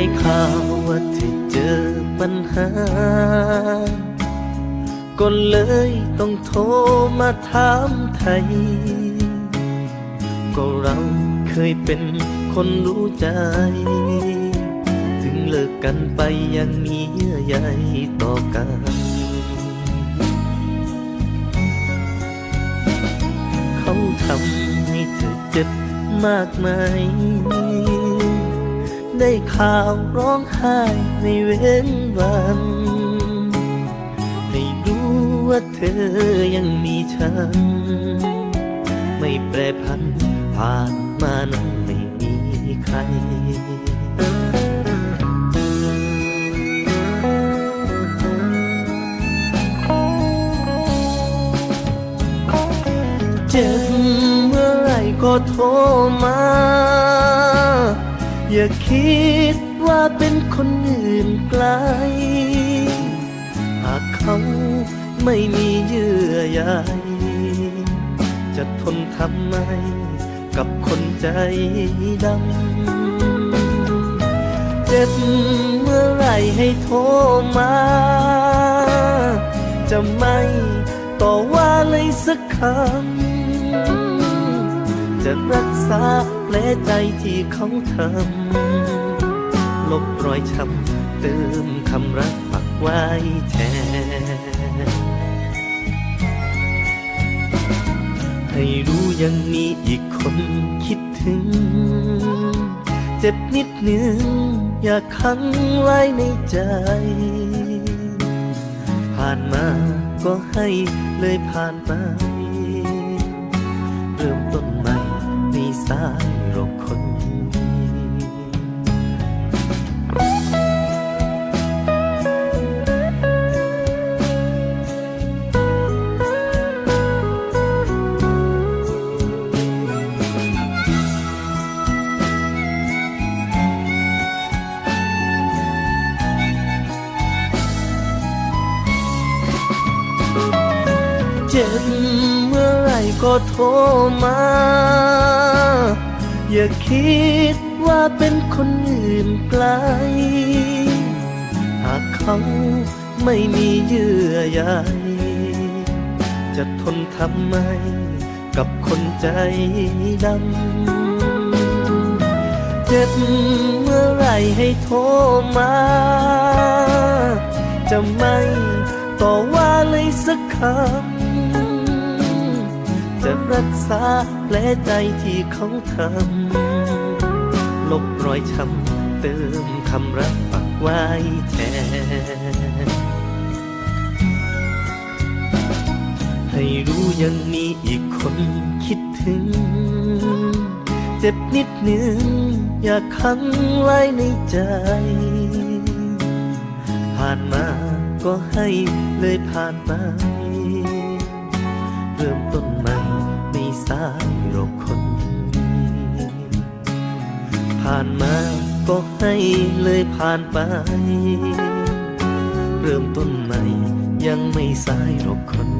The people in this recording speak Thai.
ได้ข่าวว่าเธอเจอปัญหา ก็เลยต้องโทรมาถามไทย ก็เราเคยเป็นคนรู้ใจ ถึงเลิกกันไปยังมีเยื่อใยต่อกันเขาทำให้เธอเจ็บมากไหม ได้ข่าวร้องไห้ไม่เว้นวัน ให้รู้ว่าเธอยังมีฉัน ไม่แปรพันผ่านมานั้นไม่มีใครเจ็บเมื่อไรก็โทรมา อย่าคิดว่าเป็นคนอื่นไกล หากเขาไม่มีเยื่อใยจะทนทำไมกับคนใจดำ เจ็บเมื่อไรให้โทรมา จะไม่ต่อว่าเลยสักคำ จะรักษา แผลใจที่เขาทำลบรอยช้ำเติมคำรักปักไว้แทนให้รู้ยังมีอีกคนคิดถึง เจ็บนิดหนึ่งอยากขังไว้ในใจ ผ่านมาก็ให้เลยผ่านไป เริ่มต้นใหม่ในสาย จ็บเมื่อไรก็โทรมา อย่าคิดว่าเป็นคนอื่นไกล หากเขาไม่มีเยื่อใยจะทนทำไมกับคนใจดำ เจ็บเมื่อไรให้โทรมา จะไม่ต่อว่าเลยสักคำ รักษาแผลใจที่เขาทำลบรอยช้ำเติมคำรักปักไว้แทนให้รู้ยังมีอีกคนคิดถึง เจ็บนิดหนึ่งอยากขังไว้ในใจ ผ่านมาก็ให้เลยผ่านไป เริ่มต้นใหม่ ในสายโรคคนดีผ่านมาก็ให้เลยผ่านไป เริ่มต้นใหม่ยังไม่สายโรคคน